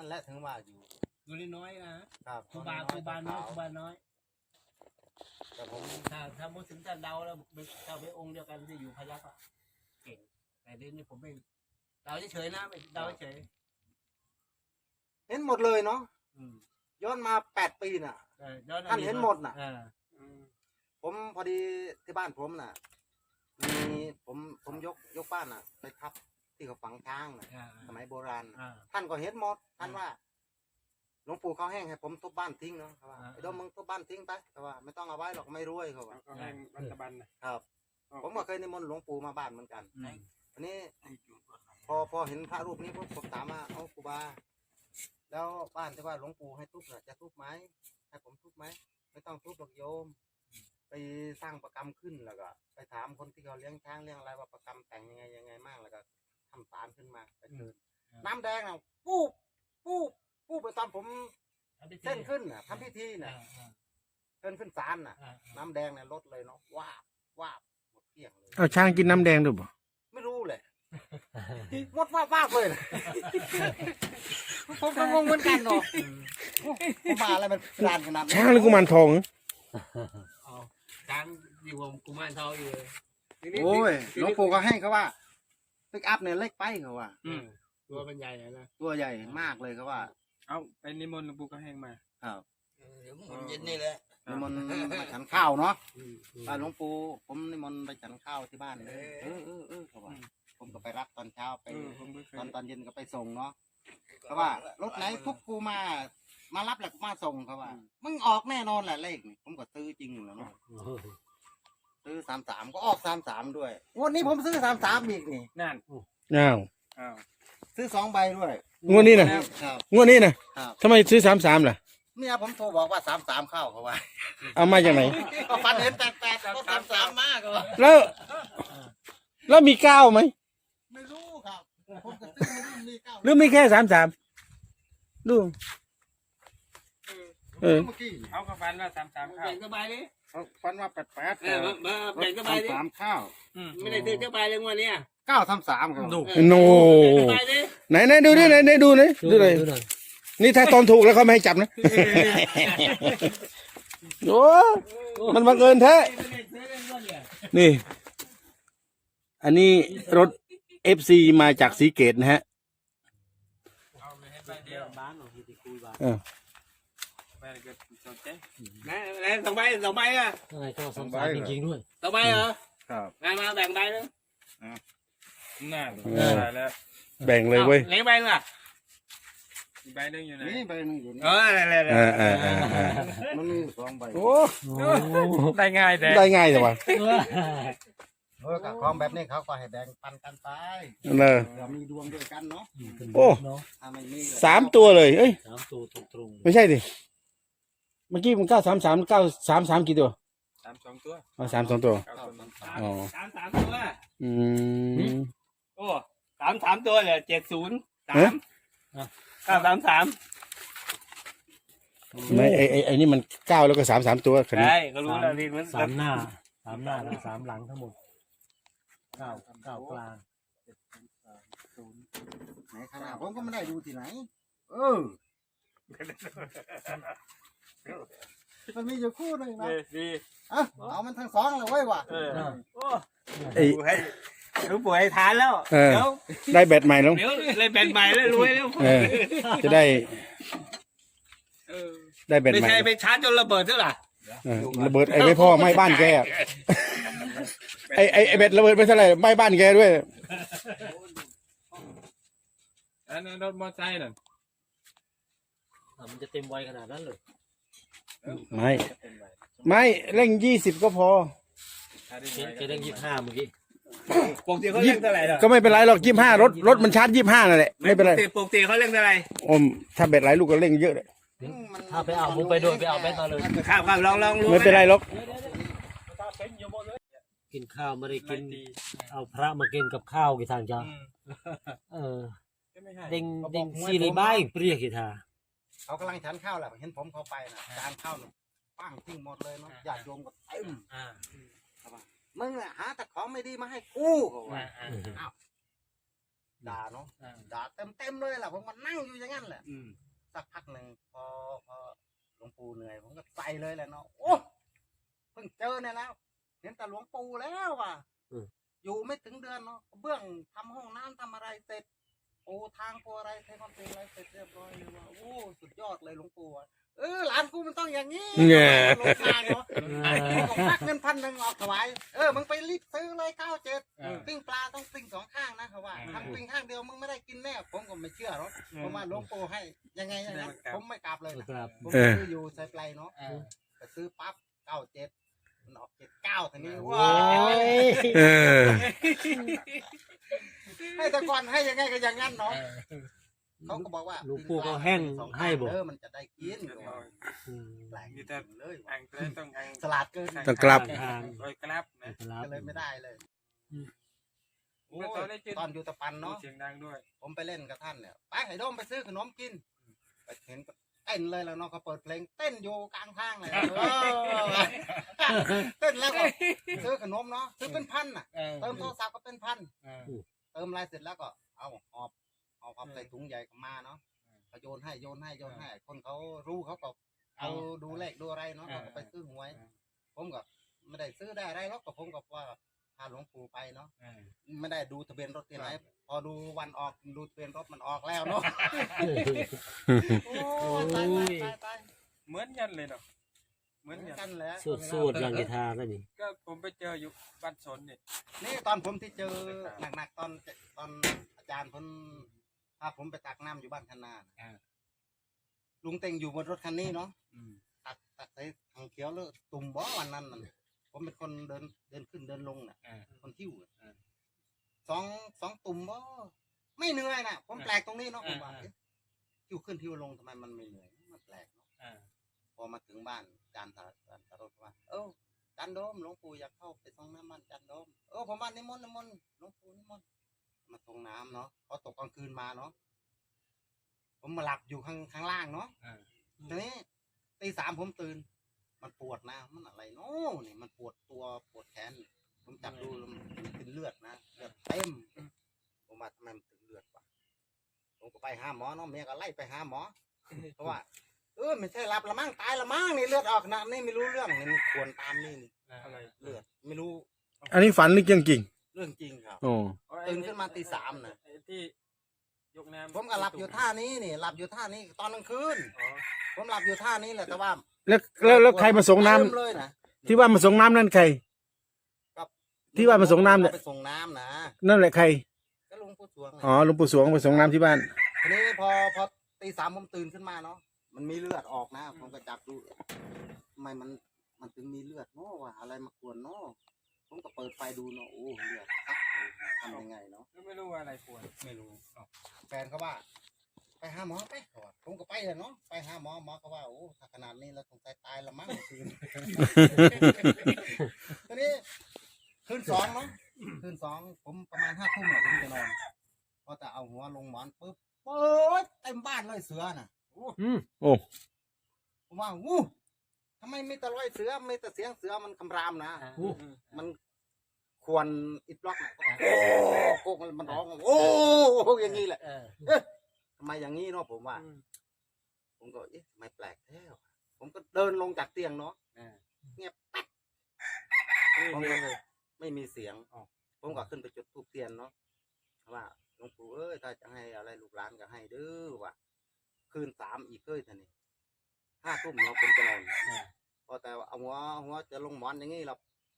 นั่นแหละถึงว่าอยู่ ตัวน้อยๆนะครับครูบาน้คอยรูๆบาน้อยขวครูบาน้อยแต่ผมถ้าถ้าพูดถึงท่านเดาแล้วเป็นเดาไปองค์เดียวกันที่อยู่พยัคฆ์อะเก่งแต่เดี๋ยวนี้ผมไม่เดาเฉยๆนะไม่เดาเฉยเห็นหมดเลยเนาะๆอืมย้อนมาแปดปีน่ะเออย้อท่านเห็นหมดน่ะ เออผมพอดีที่บ้านผมน่ะมีผมผมยกยกบ้านน่ะ ไปทับ ที่เขาฝังช้างน่ะอ่าสมัยโบราณน่ะอ่า ท่านก็เห็นหมดท่านว่าหลวงปู่เขาแห้งให้ผมทุบบ้านทิ้งเนาะเขาว่าอ่า ไอ้ดอมมึงทุบบ้านทิ้งไปเขาว่าไม่ต้องเอาไว้หรอกไม่รวยเขาว่า ก็ให้รัฐบาลนะครับ ผมก็เคยนิมนต์หลวงปู่มาบ้านเหมือนกันอืมอันนี้ พอพอเห็นพระรูปนี้ปุ๊บผมถามว่าเอาครูบา แล้วบ้านที่ว่าหลวงปู่ให้ทุบน่ะจะทุบไหมให้ผมทุบไหมไม่ต้องทุบหรอกโยม ไปสร้างประกรรมขึ้นแล้วก็ ไปถามคนที่เขาเลี้ยงช้างเลี้ยงอะไรว่าประกรรมแต่งยังไงยังไงมากแล้วก็ ทำสารขึ้นมาไปเชิญน้ำแดงอะปูบปูบปูบไปตอนผมทำพิธีเส้นขึ้นน่ะทำพิธีอ่าน่ะอ่าเส้นขึ้นศาลน่ะอ่าน้ำแดงเนี่ยลดเลยเนาะวาบวาบหมดเกลี้ยงเลย เอาช้างกินน้ำแดงด้วยบ่ไม่รู้เลย หมดวาบวาบเลยนะผมก็งงเหมือนกันเนาะผมมาอะไรมันกลานขนาดนี้ช้างหรือกุมารทอง เอาช้างอยู่กับกุมารทองอยู่เลยโอ้ยหลวงปู่ก็ให้เขาว่า ปิกอัพเนี่ยเล็กไปเขาว่า อืมตัวมันใหญ่อะนะตัวใหญ่มากเลยเขาว่า เอาไปนิมนต์หลวงปู่ก็แห้งมาครับเดี๋ยวมันเย็นนี่แหละนิมนต์มาฉันข้าวเนาะอืมอืมบ้านหลวงปู่ผมนิมนต์ไปฉันข้าวที่บ้านเลยเออเออเออเขาว่า ผมก็ไปรับตอนเช้าไป เออผมก็เคยตอนตอนเย็นก็ไปส่งเนาะเขาว่ารถไหนทุกกูมา มารับแล้วกูมาส่งเขาว่า มึงออกแน่นอนแหละเลขนี่ผมก็ซื้อจริงอยู่แล้วเนาะ ซื้อสามสามก็ออกสามสามด้วยงวันนี้ผมซื้อสามสามอีกนี่ นั่นอ้าวอ้าวซื้อสองใบด้วยงวดนี้นะครับ งวดนี้นะครับทำไมซื้อสามสามล่ะเมียผมโทรบอกว่าสามสามเข้าเขาว่าเอามาจากไหน ก็ฟันเห็นแปดแปดก็สามสามมากเขาว่าแล้ว แล้วมีเก้าไหมไม่รู้ครับผมก็ซื้อไม่รู้มีเก้าหรือมีแค่สามสามดู เออ เมื่อกี้เอากระฟันว่าสามสามข้าวแบ่งสบายเลยเขาฟันว่าแปดแปดเออมามาแบ่งสบายเลยสามข้าวอืมไม่ได้ซื้อสบายเลยงวันเนี้ยเก้าสามสามครับดูโนแบ่งสบายเลยไหนไหนดูดิไหนไหนดูเลยดูเลยนี่ถ้าตอนถูกแล้วเขาไม่ให้จับนะ โอ้มันบังเอิญแท้ไม่ได้ซื้อเลยงวดเนี่ยนี่ อันนี้รถเอฟซีมาจากสีเกตนะฮะ เอาไปให้ใบเดียวบ้านของที่คุยบ้านใบ เดียวสนใจนะแล้วสองใบสองใบอะอะไรก็สงสารจริงๆด้วย สองใบเหรอครับงานมาแบ่งใบนึงนั่นเออได้แล้วแบ่งเลยเว้ยเลี้ยงใบนึงอะอีกใบหนึงอยู่ไหนนี่ใบหนึงอยู่นี่เอออะไรอะไรเออเออเออเออมันมีสองใบโอ้ได้ง่ายแต่ได้ง่ายแต่ว่าเออกับของแบบนี้เขาก็ให้แบ่งปันกันไปเนอะเผื่อมีดวงด้วยกันเนาะโอ้เนาะถ้าไม่มีสามตัวเลยเอ้ยสามตัวตรงไม่ใช่ดิ เมื่อกี้มันเก้าสามสามเก้าสามสามกี่ตัวสามสองตัวอ๋อสามสองตัวเก้าตัวอ๋อ สามสามตัวอืม โอ้สามสามตัวเลยเจ็ดศูนย์สาเอ๊ะ มเก้าสามสามไม่ไอไอไอนี่มันเก้าแล้วก็สามสามตัวคันนี้ ใช่ก็รู้แล้วนี่มันๆสามหน้าสามหน้าและสามหลังทั้งหมดเก้าเก้ากลางไหนขนาดผมก็ไม่ได้ดูที่ไหน เออ มันมีอยู่คู่หนึงนะดีดีเอะเอามันทั้งสองเลยเว้ยว่ะเออโอ้ไอให้รู้ป่วยทานแล้วเออ เดี๋ยวได้แบตใหม่แล้วเดี๋ยวเลยเป็นใหม่แล้วรวยแล้วเออ จะได้เออได้แบตไม่ใหม่ใช่ไปชาร์จจนระเบิดเท่าไหร่เออระเบิดไอ้ไม่พ่อไหม้บ้านแกอะไอไอไอแบตระเบิดไปเท่าไหร่ไหม้บ้านแกด้วย อันนั้นรถมอเตอร์ไซค์น่ะอะมันจะเต็มวัยขนาดนั้นเลย ไม่ ไม่เร่งยี่สิบก็พอถ้าได้เจ๊ไว้เจ๊ได้ยี่สิบห้าเมื่อกี้ปกติเขาเล่นเท่าไหร่เหรอก็ไม่เป็นไรหรอกยี่ห้ารถรถมันชาร์จยี่ห้านั่นแหละไม่เป็นไรปกติปกติเขาเล่นเท่าไหร่อมถ้าแบตหลายลูกก็เร่งเยอะเลยถ้าไปเอามุกไปด้วยไปเอาแบตมาเลยข้าวข้าวลองลองรู้ไม่เป็นไรหรอกกินข้าวไม่ได้กินดีเอาพระมากินกับข้าวกี่ทางจ้าอืมเออก็ไม่ให้เด้งเด้งซีรีบ้ายเปรี้ยกี่ทา เขากำลังฉันข้าวแหละเห็นผมเขาไปนะจานข้าวน่ะปั้งทิ้งหมดเลยเนาะญาติโยมก็เต็มอ่ามึงอะหาแต่ของไม่ดีมาให้กูเขาว่าด่าเนาะอ่าด่าเต็มเต็มๆเลยแหละผมก็นั่งอยู่อย่างนั้นแหละ อืมสักพักหนึ่งพอพอหลวงปู่เหนื่อยผมก็ใส่เลยแหละเนาะโอ้เพิ่งเจอเนี่ยแล้วเห็นแต่หลวงปู่แล้วว่ะอืม อยู่ไม่ถึงเดือนเนาะเบื้องทำห้องน้ำทำอะไรเสร็จ ปูทางปูอะไรเทคอนเทนอะไรเสร็จเรียบร้อยเลยว่าโอ้สุดยอดเลยหลวงปู่อะเออหลานกูมันต้องอย่างนี้แง่ลงทางเนาะผมก็ควักเงินพันหนึ่งออกถวายเออมึงไปรีบซื้อเลยเก้าเจ็ดอ่าปิ้งปลาต้องปิ้งสองข้างนะเขาว่าอ่าทำปิ้งข้างเดียวมึงไม่ได้กินแน่ผมก็ไม่เชื่อหรอกผมว่าหลวงปู่ให้ยังไงอย่างนั้นผมไม่กลับเลยนะครับ ผมเออซื้ออยู่ใส่ไพลเนาะอ่าแต่ซื้อปั๊บเก้าเจ็ดมันออกเจ็ดเก้าทีนี้โอ้ว้ายเออ ให้แต่ก่อนให้ยังไงก็อย่างนั้นเนาะเออเขาก็บอกว่าหลวงปู่ก็แห้งสองให้ข้างบอกเออมันจะได้กินอืมแปลกมีแต่เลยอ่างเต้ต้องอ่างสลัดเกินต้องกลับทางโดยกลับนะครับก็เลยไม่ได้เลยอืมโอ้ยตอนอยู่ตะปันเนาะเนาะเสียงดังด้วย ผมไปเล่นกับท่านเนี่ยไปไอ้โดมไปซื้อขนมกินไปเห็นก็เต้นเลยแล้วเนาะเขาเปิดเพลงเต้นอยู่กลางทางเลยเออเต้นแล้วก็ซื้อขนมเนาะซื้อเป็นพันน่ะเออเติมโทรศัพท์ก็เป็นพัน เออเติมอะไรเสร็จแล้วก็ เอาหอบเอาความใส่ถุงใหญ่กลับมาเนาะเขาโยนให้โยนให้โยนให้ คนเขารู้เขาก็เอาดูเลขดูอะไรเนาะเขาก็ไปซื้อหวย ผมก็ไม่ได้ซื้อได้อะไรหรอกก็ผมก็ว่าพาหลวงปู่ไปเนาะเออไม่ได้ดูทะเบียนรถที่ไหนพอดูวันออกดูทะเบียนรถมันออกแล้วเนาะโอ้ยตายตายตายตายเหมือนกันเลยเนาะ เหเหมืมืออนนกันกันแหล้วสูดสูดอย่างกีทาก็นี่ก็ผมไปเจออยู่บ้านสนเนี่ยนี่ตอนผมที่เจอหนักๆตอนตอนอาจารย์เพิ่นพาผมไปตักน้ำอยู่บ้านคันนาน่ะลุงเต็งอยู่บนรถคันนี้เนาะอืมตักตักใส่ถังเขียวเลยตุ่มบ่วันนั้นน่ะผมเป็นคนเดินเดินขึ้นเดินลงน่ะอ่าคนทิ้วอะอ่าสองสองตุ่มบ่ไม่เหนื่อยน่ะ ผมแปลกตรงนี้เนาะผมว่าอ่าเอ๊ะทิ้วขึ้นทิ้วลงทำไมมันไม่เหนื่อยมันแปลกเนาะอ่าพอมาถึงบ้าน จานตาจานตารถว่า เออจันโดมหลวงปู่อยากเข้าไปส่งน้ำมันจันโดมเออผมว่านิมนต์นิมนต์หลวงปู่นิมนต์มาส่งน้ำเนาะพอตกกลางคืนมาเนาะผมมาหลับอยู่ข้างข้างล่างเนาะอ่าทีนี้ตีสามผมตื่น มันปวดนะ มันอะไรเนาะนี่มันปวดตัวปวดแขน ผมจับดูแล้วมันเป็นเลือดนะเลือดเต็ม ผมว่าทำไมมันถึงเลือดวะผมก็ไปหาหมอเนาะเมียก็ไล่ไปหาหมอ เพราะว่า เออไม่ใช่รับละมั่งตายละมั่งนี่เลือดออกนะนี่ไม่รู้เรื่องนี่มันควรตามนี่นี่อะไรเลือดไม่รู้อันนี้ฝันหรือจริงเรื่องจริงครับๆโอ้ตื่นขึ้นมาตีสามน่ะไอ้ที่ยกน้ำผมก็หลับอยู่ท่านี้นี่หลับอยู่ท่านี้ตอนกลางคืนอ๋อผมหลับอยู่ท่านี้แหละแต่ว่าแล้วแล้วแล้วใครมาส่งน้ำเต็มเลยนะที่ว่ามาส่งน้ำนั่นใครที่ว่ามาส่งน้ำเนี่ยไปส่งน้ำนะนั่นแหละใครก็ลุงผู้สวงอ๋อหลวงปู่สวงไปส่งน้ำที่บ้านทีนี้พอพอตีสามผมตื่นขึ้นมาเนาะ มันมีเลือดออกนะ ผมก็จับดูทำไมมัน มันถึงมีเลือดเนาะว่าอะไรมาควรเนาะผมก็เปิดไฟดูเนาะโอ้เลือดซักเลยทำยังไงเนาะไม่รู้ว่าอะไรปวดไม่รู้แฟนเขาว่า ไปหาหมอไปเขาว่าผมก็ไปเลยเนาะไปหาหมอหมอเขาว่าโอ้ถ้าขนาดนี้แล้วคงตายตายละมั้งคืน ทีนี้คืนสองเนาะคืนสองผมประมาณห้าทุ่มเนี่ยผมจะนอนพอแต่เอาหัวลงหมอนปุ๊บโอ้ยเต็มบ้านเลยเสือน่ะ อืมโอ้ผมว่าวู้ทำไมมีแต่รอยเสือมีแต่เสียงเสือมันคำรามนะอู้มันควรอิดบล็อกน่ะโอ้โหมันมันร้องโอ้โหอย่างนี้แหละเออทำไมอย่างนี้เนาะผมว่าอืมผมก็เอ๊ะทำไมแปลกแท้วะผมก็เดินลงจากเตียงเนาะอ่าเงียบแป๊กไม่ผมมีก็เลยไม่มีเสียงอ๋อผมก็ขึ้นไปจุดธูปเทียนเนาะว่าหลวงปู่เอ้ยถ้าจะให้อะไรลูกหลานก็ให้เด้อว่ะ คืนสามอีกเอ้ยท่านี่ห้าทุ่มเนาะผมจะนอนพอแต่ว่าเอาหัวหัวจะลงหมอนอย่างงี้เรา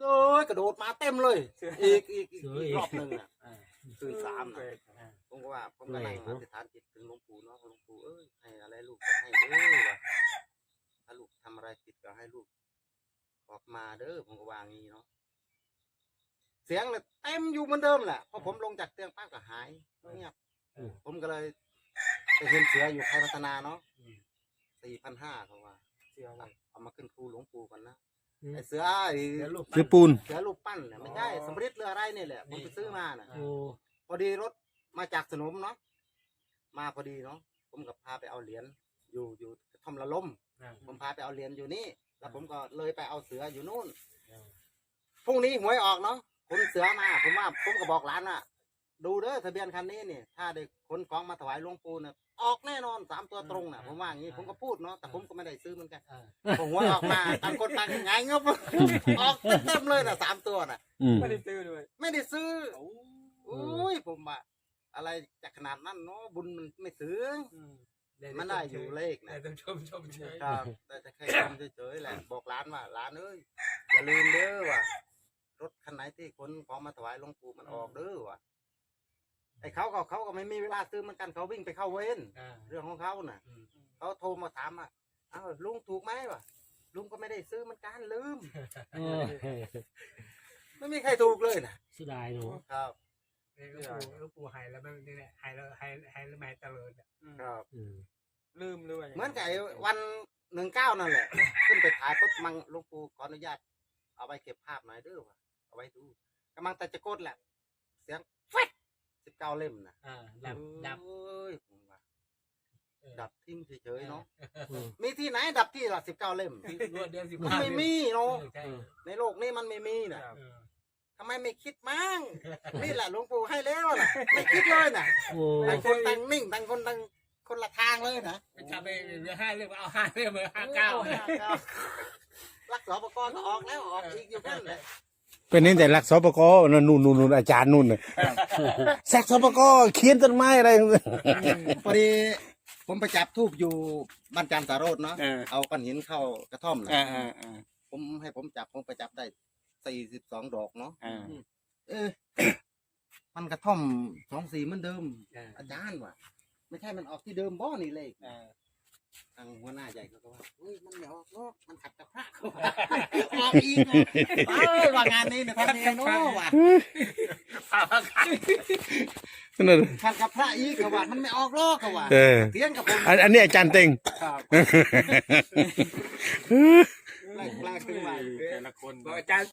เอ้ยกระโดดมาเต็มเลย อีกอีกอีกอีกรอบหนึ่งอะอ่าคืนสามเอน่ะอผมก็ว่าผมก็นั่งแปลกอเนอะธิษฐานจิตถึงหลวงปู่เนาะหลวงปู่เอ้ยให้อะไรลูกก็ให้เด้อว่ะถ้าลูกทำอะไรผิดก็ให้ลูกออกมาเด้อผมก็วางี้เนาะเสียงเลยเต็มอยู่เหมือนเดิมแหละพอผมลงจากเตียงป้าก็หายเงียบผมก็เลย ไปเห็นเสืออยู่ไทยพัฒนาเนาะสี่พันห้าเขาว่าเสียอะไรเอามาขึ้นครูหลวงปู่กันนะอืมไอเสือไอ้เดี๋ยวลูกซื้อปูนเสือรูปปั้นเนี่ยไม่ใช่สำริดเรืออะไรนี่แหละผมไปซื้อมาน่ะโอ้พอดีรถมาจากสนมเนาะมาพอดีเนาะผมกับพาไปเอาเหรียญอยู่อยู่กระท่อมละลมอ่าผมพาไปเอาเหรียญอยู่นี่ แล้วผมก็เลยไปเอาเสืออยู่นู่นอ่าพรุ่งนี้หวยออกเนาะคุณเสือมา ผมว่าผมก็บอกร้านว่า ดูเด้อทะเบียนคันนี้เนี่ยถ้าได้ขนของมาถวายหลวงปู่เนี่ยออกแน่นอนสามตัวตรงน่ะผมว่าอย่างนี้ผมก็พูดเนาะแต่ผมก็ไม่ได้ซื้อเหมือนกันเออผมว่าออกมาต่างคนต่างไงเงบออกเต็มๆเลยน่ะสามตัวน่ะ อืม ไม่ได้ซื้อด้วยไม่ได้ซื้อโอ้อุ้ยผมว่าอะไรจะขนาดนั้นเนาะบุญมันไม่ถึงอืมมันได้อยู่เลขได้นะต้องชมชมเฉยครับแต่จะแค่ชมเฉยๆแหละบอกร้านว่าร้านเอ้ยอย่าลืมเด้อว่ารถคันไหนที่ขนของมาถวายหลวงปู่มันออกเด้อว่ะ ไอ้เขาก็เขาก็ไม่มีเวลาซื้อเหมือนกันเขาวิ่งไปเข้าเวรอ่าเรื่องของเขาน่ะ อืมเขาโทรมาถามอะเอ้าลุงถูกไหมวะลุงก็ไม่ได้ซื้อเหมันกันลืม เออไม่มีใครถูกเลยนะเสียดายหนูครับ นี่ลูกปู่ลูกปู่หายแล้วไม่นี่แหละหายแล้วหายหายแล้วไม่ให้เจริญอะอืมครับ อืมลืมหรือว่ายังไงเหมือนกับไอ้วันหนึ่งเก้านั่นแหละ ขึ้นไปถ่ายปุ๊บมังหลุงปู่ขออนุญาต เอาไปเก็บภาพหน่อยเด้อวะเอาไว้ดูกำลังแต่จะกดแหละ เสียงแฟด สิบเก้าเล่มนะอ่าดับดับเอ้ยผมว่าเออ ดับทิ้งเฉยๆเนาะอืมมีที่ไหนดับที่ละสิบเก้าเล่มรวดเดียวสิบมันห้าไม่มีเนาะใช่ในโลกนี้มันไม่มีนะครับเออทำไมไม่คิดมั่งนี่แหละหลวงปู่ให้แล้วนะไม่คิดเลยนะโอ้ต่างคนต่างนิ่งต่างคนต่างคนละทางเลยนะไม่ทำไปเหลือห้าเรื่องเอาห้าเรื่องมาห้าเก้า รักษาปกรณ์ก็ออกแล้วออกอีกอยู่นั่นแหละ เป็นนี่แต่รักสปกนั่นนู่นนู่นนู่นอาจารย์นู่นน่ะแซกสปกเขียนต้นไม้อะไร พอดีผมไปจับทูบอยู่บ้านจันทร์สารโรดเนาะเออ เอาก้อนหินเข้ากระท่อมนะอ่าอ่าอ่าผมให้ผมจับผมไปจับได้สี่สิบสองดอกเนาะอ่าเออ มันกระท่อมสองสีเหมือนเดิมอ่าอาจารย์ว่ะไม่ใช่มันออกที่เดิมบ่นี่เลย อ่า ทางหัวหน้าใหญ่เขาก็ว่าอุ้ยมันไม่ออกหรอกมันขัดกับพระเขาว่าออกอีกนะเอ้ยว่างานนี้เนี่ยทำยังไงเนาะว่ะนั่นน่ะขัดกับพระอีกเขาว่ามันไม่ออกหรอกเขาว่าเออเถียงกับผมอันอันนี้อาจารย์เต็งครับแปลกๆขึ้นมาแต่ละคน บอกอาจารย์